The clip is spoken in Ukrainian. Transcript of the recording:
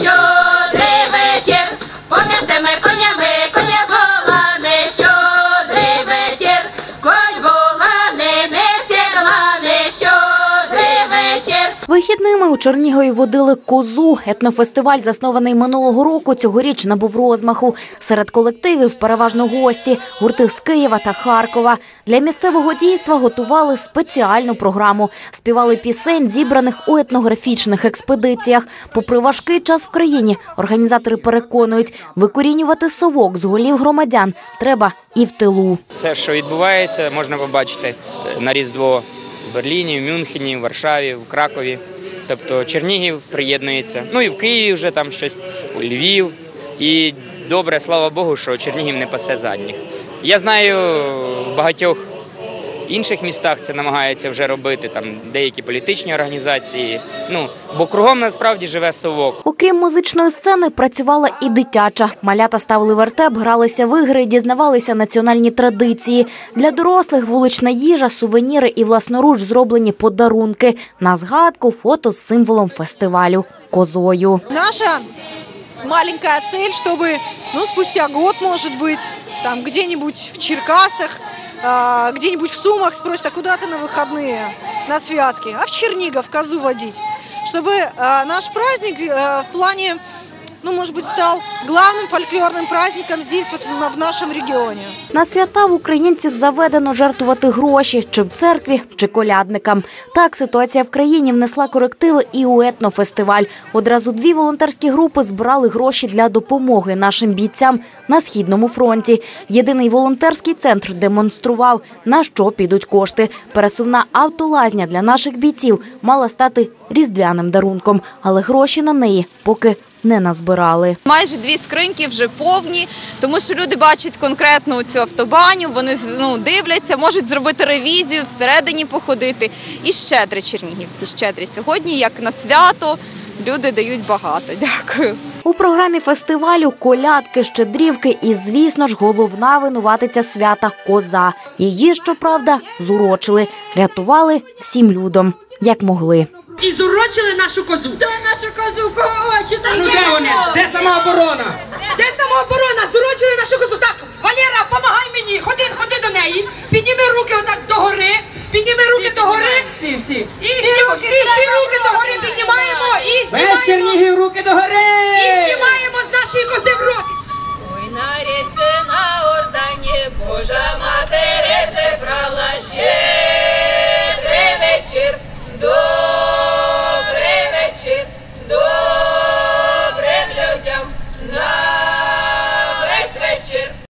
シ Вихідними у Чернігові водили козу. Етнофестиваль, заснований минулого року, цьогоріч набув розмаху. Серед колективів переважно гості, гурти з Києва та Харкова. Для місцевого дійства готували спеціальну програму. Співали пісень, зібраних у етнографічних експедиціях. Попри важкий час в країні, організатори переконують, викорінювати совок з голів громадян треба і в тилу. Це, що відбувається, можна побачити на Різдво в Берліні, в Мюнхені, в Варшаві, в Кракові. Тобто Чернігів приєднується. Ну і в Києві вже там щось, у Львів. І добре, слава Богу, що Чернігів не пасе задніх. Я знаю в багатьох інших містах це намагаються вже робити, там деякі політичні організації. Ну, бо кругом насправді живе совок. Окрім музичної сцени, працювала і дитяча. Малята ставили вертеп, гралися в ігри, дізнавалися національні традиції. Для дорослих вулична їжа, сувеніри і власноруч зроблені подарунки. На згадку фото з символом фестивалю – козою. Наша маленькая цель, чтобы, ну, спустя год, может быть, там где-нибудь в Черкасах, а, где-нибудь в Сумах спросят, а куда ты на выходные, На святки? А в Чернигов козу водить. Чтобы наш праздник в плане, ну, может быть, стал главным фольклорным праздником здесь, вот в, на- в нашем регионе. На свята в українців заведено жертвувати гроші чи в церкві, чи колядникам. Так ситуація в країні внесла корективи і у етнофестиваль. Одразу дві волонтерські групи збирали гроші для допомоги нашим бійцям на східному фронті. Єдиний волонтерський центр демонстрував, на що підуть кошти. Пересувна автолазня для наших бійців мала стати різдвяним дарунком, але гроші на неї поки не назбирали. Майже дві скриньки вже повні, тому що люди бачать конкретно цю автобаню, вони ну, дивляться, можуть зробити ревізію, всередині походити. І щедрі чернігівці, щедрі сьогодні, як на свято, люди дають багато. Дякую. У програмі фестивалю колядки, щедрівки і, звісно ж, головна винуватиця свята коза. Її, щоправда, зурочили, рятували всім людом, як могли. І зурочили нашу козу. Хто нашу козу та Ну, де самооборона? Де самооборона? Зурочує нашу косу. Так, Валера, допомагай мені. Ходи, ходи до неї. Підніми руки отак догори. Підніми руки догори. Всі, всі. І руки, всі, всі руки догори піднімаємо і знімаємо. Без Чернігів руки догори. І знімаємо з нашої кози в руки.